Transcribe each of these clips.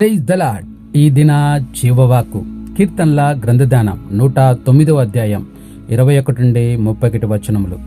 Praise the Lord ఈ దిన జీవవాకు కీర్తనల గ్రంథదానం నూట తొమ్మిదవ అధ్యాయం ఇరవై ఒకటి నుండి ముప్పై ఒకటి వచనములు.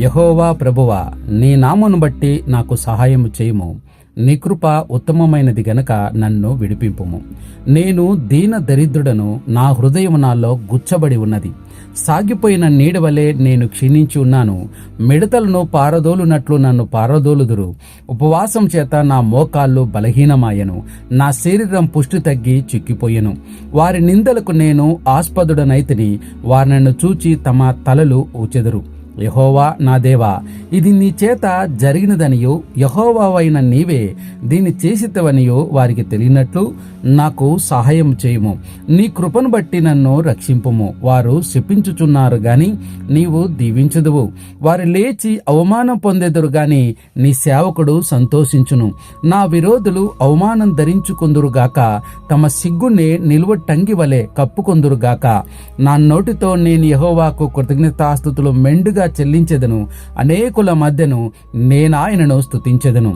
యహోవా ప్రభువా నీ నామును బట్టి నాకు సహాయము చేయము. నీ కృప ఉత్తమమైనది గనక నన్ను విడిపింపుము. నేను దీన దరిద్రుడను నా హృదయం నాలో గుచ్చబడి ఉన్నది. సాగిపోయిన నీడవలే నేను క్షీణించి ఉన్నాను. మిడతలను పారదోలునట్లు నన్ను పారదోలుదురు. ఉపవాసం చేత నా మోకాళ్ళు బలహీనమాయను. నా శరీరం పుష్టి తగ్గి చిక్కిపోయెను. వారి నిందలకు నేను ఆస్పదుడనైతిని వారు నన్ను చూచి తమ తలలు ఊచెదరు. యహోవా నా దేవా ఇది నీ చేత జరిగినదనియో యహోవావైన నీవే దీన్ని చేసితవనియో వారికి తెలియనట్లు నాకు సహాయం చేయుము. నీ కృపను బట్టి నన్ను రక్షింపుము. వారు శపించుచున్నారు గాని నీవు దీవించదువు. వారు లేచి అవమానం పొందెదురు గాని నీ సేవకుడు సంతోషించును. నా విరోధులు అవమానం ధరించుకుందురుగాక తమ సిగ్గునే నిలువటంగి వలె కప్పుకొందురుగాక నా నోటితో నేను యహోవాకు కృతజ్ఞతాస్థుతులు మెండుగా చెల్లించెదను. అనేకుల మధ్యను నేనాయనను స్తుతించెదను.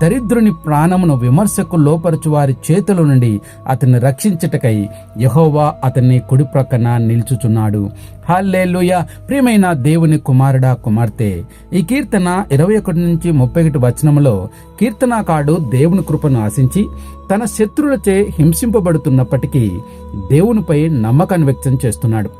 దరిద్రుని ప్రాణమును విమర్శకు లోపరచు వారి చేతుల నుండి అతన్ని రక్షించటకై యహోవా అతన్ని కుడి ప్రక్కన నిల్చుచున్నాడు. హల్లెలూయ! ప్రియమైన దేవుని కుమారుడా కుమార్తె! ఈ కీర్తన ఇరవై ఒకటి నుంచి ముప్పై ఒకటి వచనములో కీర్తనాకాడు దేవుని కృపను ఆశించి తన శత్రువులచే హింసింపబడుతున్నప్పటికీ దేవునిపై నమ్మకాన్ని వ్యక్తం చేస్తున్నాడు.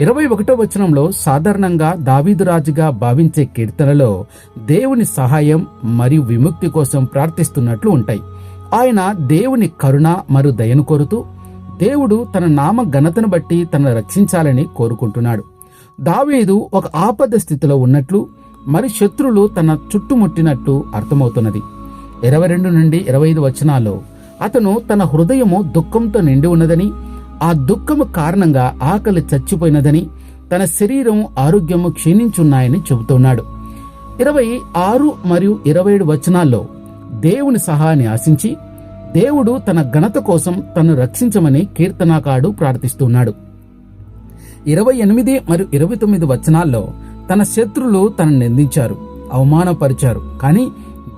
ఇరవై ఒకటో వచనంలో సాధారణంగా దావీదు రాజుగా భావించే కీర్తనలో దేవుని సహాయం మరియు విముక్తి కోసం ప్రార్థిస్తున్నట్లు ఉంటాయి. ఆయన దేవుని కరుణ మరియు దయను కోరుతూ దేవుడు తన నామ ఘనతను బట్టి తనను రక్షించాలని కోరుకుంటున్నాడు. దావీదు ఒక ఆపద స్థితిలో ఉన్నట్లు మరి శత్రులు తన చుట్టుముట్టినట్టు అర్థమవుతున్నది. ఇరవై రెండు నుండి ఇరవై ఐదు వచనాల్లో అతను తన హృదయము దుఃఖంతో నిండి ఉన్నదని ఆ దుఃఖము కారణంగా ఆకలి చచ్చిపోయినదని తన శరీరం ఆరోగ్యము క్షీణించున్నాయని చెబుతున్నాడు. ఇరవై ఆరు మరియు ఇరవై ఏడు వచనాల్లో దేవుని సహాయాన్ని ఆశించి దేవుడు తన ఘనత కోసం తను రక్షించమని కీర్తనాకాడు ప్రార్థిస్తున్నాడు. ఇరవై ఎనిమిది మరియు ఇరవై తొమ్మిది వచనాల్లో తన శత్రులు తనను నిందించారు అవమానపరిచారు. కానీ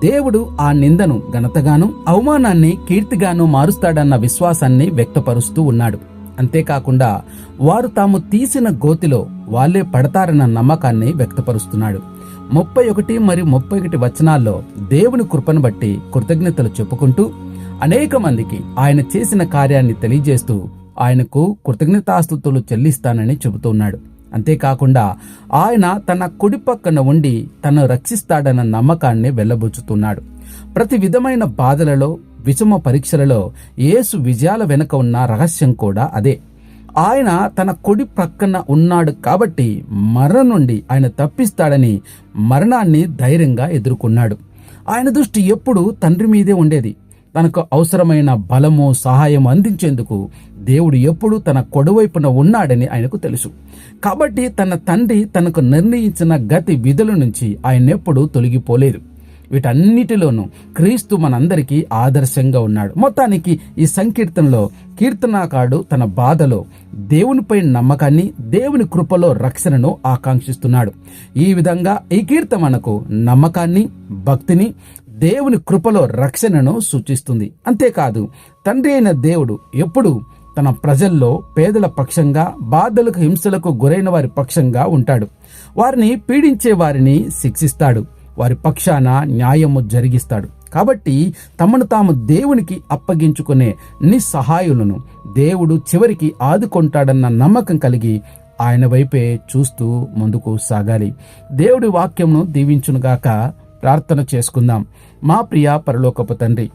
దేవుడు ఆ నిందను ఘనతగాను అవమానాన్ని కీర్తిగాను మారుస్తాడన్న విశ్వాసాన్ని వ్యక్తపరుస్తూ ఉన్నాడు. అంతేకాకుండా వారు తాము తీసిన గోతిలో వాళ్ళే పడతారన్న నమ్మకాన్ని వ్యక్తపరుస్తున్నాడు. ముప్పై ఒకటి మరియు ముప్పై ఒకటి వచనాల్లో దేవుని కృపను బట్టి కృతజ్ఞతలు చెప్పుకుంటూ అనేక మందికి ఆయన చేసిన కార్యాన్ని తెలియజేస్తూ ఆయనకు కృతజ్ఞతాస్తుతులు చెల్లిస్తానని చెబుతున్నాడు. అంతేకాకుండా ఆయన తన కుడి పక్కన ఉండి తను రక్షిస్తాడన్న నమ్మకాన్ని వెళ్ళబుచ్చుతున్నాడు ప్రతి విధమైన బాధలలో విషమ పరీక్షలలో యేసు విజయాల వెనుక ఉన్న రహస్యం కూడా అదే. ఆయన తన కొడి ప్రక్కన ఉన్నాడు కాబట్టి మరణం నుండి ఆయన తప్పిస్తాడని మరణాన్ని ధైర్యంగా ఎదుర్కొన్నాడు. ఆయన దృష్టి ఎప్పుడూ తండ్రి మీదే ఉండేది. తనకు అవసరమైన బలము సహాయం అందించేందుకు దేవుడు ఎప్పుడూ తన కొడువైపున ఉన్నాడని ఆయనకు తెలుసు. కాబట్టి తన తండ్రి తనకు నిర్ణయించిన గతి విధుల నుంచి ఆయన ఎప్పుడూ తొలగిపోలేదు. వీటన్నిటిలోనూ క్రీస్తు మనందరికీ ఆదర్శంగా ఉన్నాడు. మొత్తానికి ఈ సంకీర్తనలో కీర్తనాకాడు తన బాధలో దేవునిపై నమ్మకాన్ని దేవుని కృపలో రక్షణను ఆకాంక్షిస్తున్నాడు. ఈ విధంగా ఈ కీర్త మనకు నమ్మకాన్ని భక్తిని దేవుని కృపలో రక్షణను సూచిస్తుంది. అంతేకాదు తండ్రి అయిన దేవుడు ఎప్పుడు తన ప్రజల్లో పేదల పక్షంగా బాధలకు హింసలకు గురైన వారి పక్షంగా ఉంటాడు. వారిని పీడించే వారిని శిక్షిస్తాడు. వారి పక్షాన న్యాయము జరిగిస్తాడు. కాబట్టి తమను తాము దేవునికి అప్పగించుకునే నిస్సహాయులను దేవుడు చివరికి ఆదుకుంటాడన్న నమ్మకం కలిగి ఆయన వైపే చూస్తూ ముందుకు సాగాలి. దేవుడి వాక్యంను దీవించునుగాక ప్రార్థన చేసుకుందాం. మా ప్రియ పరలోకపు తండ్రి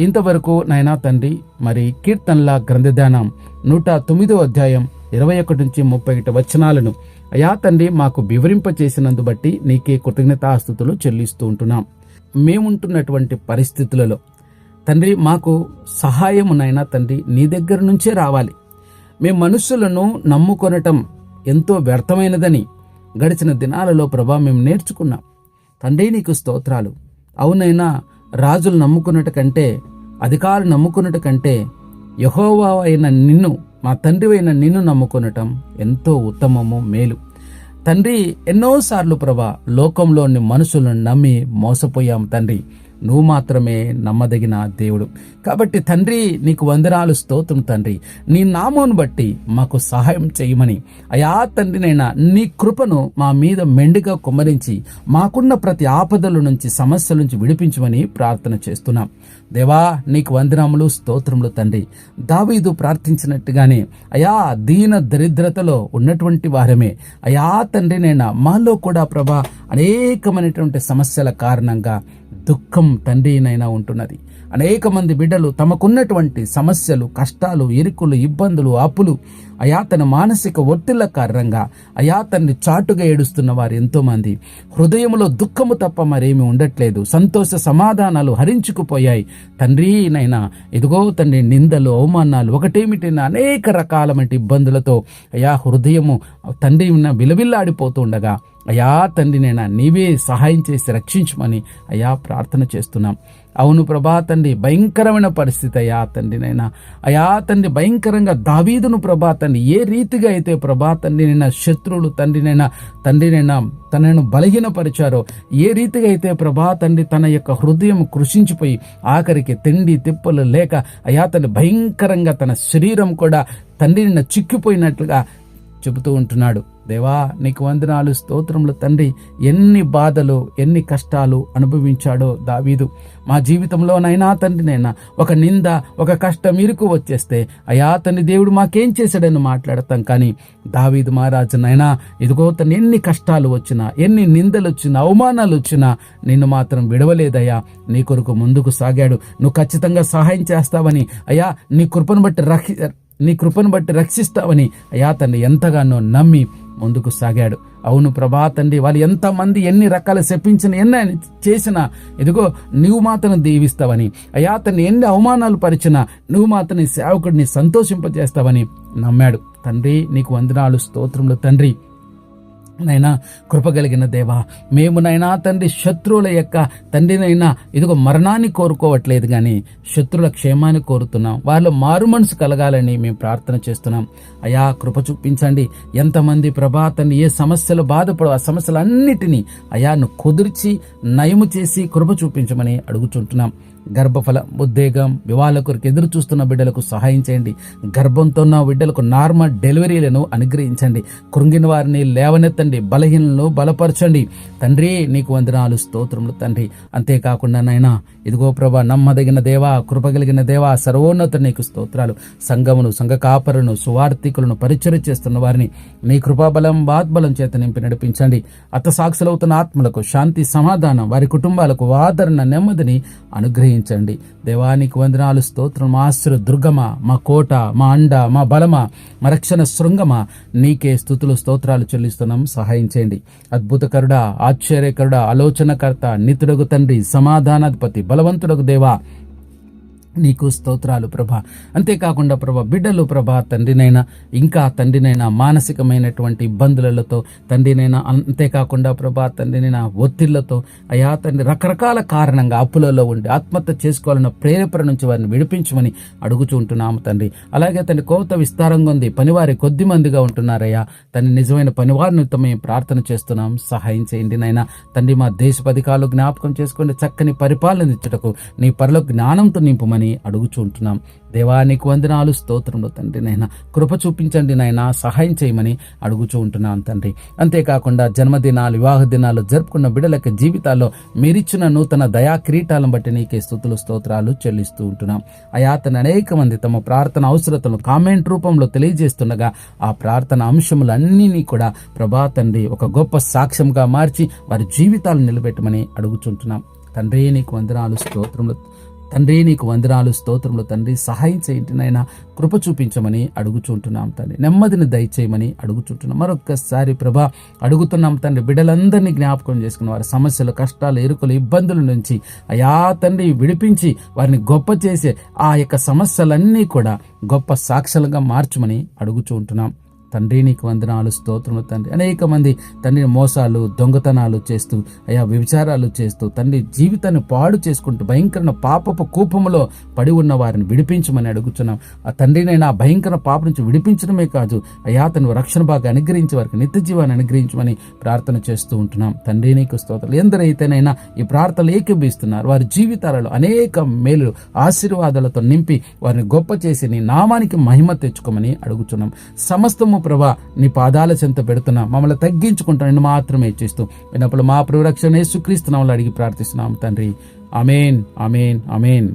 ఇంతవరకు నైనా తండ్రి మరి కీర్తనల గ్రంథధ్యానం నూట తొమ్మిదో అధ్యాయం ఇరవై ఒకటి నుంచి ముప్పై ఒకటి వచనాలను అయా తండ్రి మాకు వివరింపచేసినందు బట్టి నీకే కృతజ్ఞతాస్థుతులు చెల్లిస్తూ ఉంటున్నాం. మేముంటున్నటువంటి పరిస్థితులలో తండ్రి మాకు సహాయమునైనా తండ్రి నీ దగ్గర నుంచే రావాలి. మేము మనుషులను నమ్ముకొనటం ఎంతో వ్యర్థమైనదని గడిచిన దినాలలో ప్రభా మేము నేర్చుకున్నాం. తండ్రి నీకు స్తోత్రాలు. అవునైనా రాజులు నమ్ముకున్నట కంటే అధికారులు నమ్ముకున్నట కంటే యహోవా అయిన నిన్ను మా తండ్రి అయిన నిన్ను నమ్ముకొనటం ఎంతో ఉత్తమము మేలు. తండ్రి ఎన్నోసార్లు ప్రభా లోకంలోని మనుషులను నమ్మి మోసపోయాం తండ్రి. నువ్వు మాత్రమే నమ్మదగిన దేవుడు. కాబట్టి తండ్రి నీకు వందనాలు స్తోత్రం తండ్రి. నీ నామోను బట్టి మాకు సహాయం చేయమని. అయా తండ్రినైనా నీ కృపను మా మీద మెండుగా కుమ్మరించి మాకున్న ప్రతి ఆపదల నుంచి సమస్యల నుంచి విడిపించమని ప్రార్థన చేస్తున్నాం. దేవా నీకు వందనములు స్తోత్రములు తండ్రి. దావీదు ప్రార్థించినట్టుగానే అయా దీన దరిద్రతలో ఉన్నటువంటి వారమే. అయా తండ్రినైనా మాలో కూడా ప్రభా అనేకమైనటువంటి సమస్యల కారణంగా దుఃఖం తండ్రినైనా ఉంటున్నది. అనేక మంది బిడ్డలు తమకున్నటువంటి సమస్యలు కష్టాలు ఇరుకులు ఇబ్బందులు అప్పులు అయా తన మానసిక ఒత్తిళ్ళ కారణంగా అయా తన్ని చాటుగా ఏడుస్తున్న వారు ఎంతోమంది. హృదయంలో దుఃఖము తప్ప మరేమి ఉండట్లేదు. సంతోష సమాధానాలు హరించుకుపోయాయి. తండ్రి నైనా ఇదిగో తండ్రి నిందలు అవమానాలు ఒకటేమిటైనా అనేక రకాలమైన ఇబ్బందులతో అయా హృదయము తండ్రి ఉన్న అయా తండ్రి నైనా నీవే సహాయం చేసి రక్షించమని అయా ప్రార్థన చేస్తున్నాం. అవును ప్రభా తండ్రి భయంకరమైన పరిస్థితి అయ్యా తండ్రి నైనా. అయా తండ్రి భయంకరంగా దావీదును ప్రభా తండ్రి ఏ రీతిగా అయితే ప్రభా తండ్రినైనా శత్రువులు తండ్రినైనా తండ్రినైనా తనను బలహీనపరిచారో ఏ రీతిగా అయితే ప్రభా తండ్రి తన యొక్క హృదయం కృషించిపోయి ఆఖరికి తిండి తిప్పలు లేక అయా తండ్రి భయంకరంగా తన శరీరం కూడా తండ్రిని చిక్కిపోయినట్లుగా చెబుతూ ఉంటున్నాడు. దేవా నీకు వందనాలు స్తోత్రములు తండ్రి. ఎన్ని బాధలు ఎన్ని కష్టాలు అనుభవించాడో దావీదు. మా జీవితంలోనైనా తండ్రినైనా ఒక నింద ఒక కష్టం ఇరుకు వచ్చేస్తే అయా తండ్రి దేవుడు మాకేం చేశాడని మాట్లాడతాం కానీ దావీదు మహారాజునైనా ఇదిగో తను ఎన్ని కష్టాలు వచ్చినా ఎన్ని నిందలు వచ్చినా అవమానాలు వచ్చినా నిన్ను మాత్రం విడవలేదయ్యా. నీ కొరకు ముందుకు సాగాడు. నువ్వు ఖచ్చితంగా సహాయం చేస్తావని అయ్యా నీ కృపను బట్టి రక్షి నీ కృపను బట్టి రక్షిస్తావని అయా తను ఎంతగానో నమ్మి ముందుకు సాగాడు. అవును ప్రభా తండ్రి వాళ్ళు ఎంతమంది ఎన్ని రకాల శపించిన ఎన్ని చేసినా ఇదిగో నువ్వు మాత్రం దీవిస్తావని. అయ్యా అతన్ని ఎన్ని అవమానాలు పరిచినా నువ్వు మాత్రం సేవకుడిని సంతోషింపజేస్తావని నమ్మాడు. తండ్రి నీకు వందనాలు స్తోత్రములు తండ్రి. నైనా కృపగలిగిన దేవా మేము నైనా తండ్రి శత్రువుల యొక్క తండ్రినైనా ఇదిగో మరణాన్ని కోరుకోవట్లేదు కానీ శత్రువుల క్షేమాన్ని కోరుతున్నాం. వాళ్ళు మారు మనసు కలగాలని మేము ప్రార్థన చేస్తున్నాం. అయా కృప చూపించండి. ఎంతమంది ప్రభా తండ్రి ఏ సమస్యలు బాధపడు ఆ సమస్యలన్నిటినీ అయాను కుదిర్చి నయము చేసి కృప చూపించమని అడుగుచుంటున్నాం. గర్భఫల ఉద్వేగం వివాహాల కొరకు ఎదురు చూస్తున్న బిడ్డలకు సహాయం చేయండి. గర్భంతో ఉన్న బిడ్డలకు నార్మల్ డెలివరీలను అనుగ్రహించండి. కృంగిన వారిని లేవనెత్తండి బలహీనలను బలపరచండి. తండ్రి నీకు వందనాలు స్తోత్రములు తండ్రి. అంతేకాకుండా నైనా ఇదిగో ప్రభా నమ్మదగిన దేవా కృపగలిగిన దేవా సర్వోన్నత నీకు స్తోత్రాలు. సంఘమును సంఘ కాపరును సువార్థికులను పరిచయం చేస్తున్న వారిని నీ కృపాబలం వాత్బలం చేత నింపి నడిపించండి. అత్త సాక్షులవుతున్న ఆత్మలకు శాంతి సమాధానం వారి కుటుంబాలకు ఆదరణ నెమ్మదిని అనుగ్రహించండి. దేవానికి వందనాలు స్తోత్రం. మా ఆశ్ర దుర్గమ మా కోట మా అండ మా బలమ మా రక్షణ శృంగమ నీకే స్థుతులు స్తోత్రాలు చెల్లిస్తున్నాం. సహాయం చేయండి. అద్భుతకరుడా ఆశ్చర్యకరుడా ఆలోచనకర్త నితుడగు తండ్రి సమాధానాధిపతి బలవంతుడకు దేవా నీకు స్తోత్రాలు ప్రభా. అంతేకాకుండా ప్రభా బిడ్డలు ప్రభా తండ్రినైనా ఇంకా తండ్రినైనా మానసికమైనటువంటి ఇబ్బందులతో తండ్రినైనా అంతేకాకుండా ప్రభా తండ్రినైనా ఒత్తిళ్ళతో అయా తండ్రి రకరకాల కారణంగా అప్పులలో ఉండి ఆత్మహత్య చేసుకోవాలన్న ప్రేరేపణ నుంచి వారిని విడిపించమని అడుగుచూ ఉంటున్నాము తండ్రి. అలాగే తండ్రి కోత విస్తారంగా ఉంది. పనివారి కొద్ది మందిగా ఉంటున్నారయ్యా. తండ్రి నిజమైన పనివారిని మేము ప్రార్థన చేస్తున్నాం. సహాయం చేయండి నైనా తండ్రి మా దేశ పథకాలు జ్ఞాపకం చేసుకోండి చక్కని పరిపాలన ఇచ్చుటకు నీ పరలో జ్ఞానంతో నింపుమని అని అడుగుచుంటున్నాం దేవానికి వందనాలు స్తోత్రములు తండ్రి నైనా కృప చూపించండి నాయన సహాయం చేయమని అడుగుచూ ఉంటున్నాను తండ్రి. అంతేకాకుండా జన్మదినాలు వివాహ దినాలు జరుపుకున్న బిడ్డలకి జీవితాల్లో మీరిచ్చిన నూతన దయా కిరీటాలను బట్టి నీకే స్థుతులు స్తోత్రాలు చెల్లిస్తూ ఉంటున్నాం. అయాతన అనేక మంది తమ ప్రార్థన అవసరతలను కామెంట్ రూపంలో తెలియజేస్తుండగా ఆ ప్రార్థన అంశములన్నీ కూడా ప్రభా తండ్రి ఒక గొప్ప సాక్ష్యంగా మార్చి వారి జీవితాలు నిలబెట్టమని అడుగుచుంటున్నాం తండ్రి నీకు వందనాలు స్తోత్రములు తండ్రి నీకు వందనాలు స్తోత్రములు తండ్రి. సహాయం చేయండి నాయన. కృప చూపించమని అడుగుచుంటున్నాం తండ్రి. నెమ్మదిని దయచేయమని అడుగుచుంటున్నాం. మరొక్కసారి ప్రభా అడుగుతున్నాం తండ్రి. బిడ్డలందరినీ జ్ఞాపకం చేసుకున్న వారి సమస్యలు కష్టాలు ఎరుకలు ఇబ్బందుల నుంచి అయా తండ్రి విడిపించి వారిని గొప్ప చేసే ఆ యొక్క సమస్యలన్నీ కూడా గొప్ప సాక్షులుగా మార్చమని అడుగుచూ ఉంటున్నాం తండ్రి నీకు వందనాలు స్తోత్రములు తండ్రి. అనేక మంది తండ్రి మోసాలు దొంగతనాలు చేస్తూ అయా విచారాలు చేస్తూ తండ్రి జీవితాన్ని పాడు చేసుకుంటూ భయంకరమైన పాపపు కూపములో పడి ఉన్న వారిని విడిపించమని అడుగుతున్నాం ఆ తండ్రినైనా ఆ భయంకర పాప నుంచి విడిపించడమే కాదు అయా తను రక్షణ బాగా అనుగ్రహించే వారికి నిత్య జీవాన్ని అనుగ్రహించమని ప్రార్థన చేస్తూ ఉంటున్నాం. తండ్రి నీకు స్తోత్రాలు. ఎందరైతేనైనా ఈ ప్రార్థనలు ఏకీభిస్తున్నారు వారి జీవితాలలో అనేక మేలు ఆశీర్వాదాలతో నింపి వారిని గొప్ప చేసి నీ నామానికి మహిమ తెచ్చుకోమని అడుగుతున్నాం సమస్తము ప్రభా నీ పాదాల చెంత పెడుతున్నాం మమ్మల్ని తగ్గించుకుంటానని మాత్రమే చేస్తూ విన్నప్పుడు మా ప్రవరక్షణ యేసుక్రీస్తు నామములో అడిగి ప్రార్థిస్తున్నాం తండ్రి. అమేన్ అమేన్ అమేన్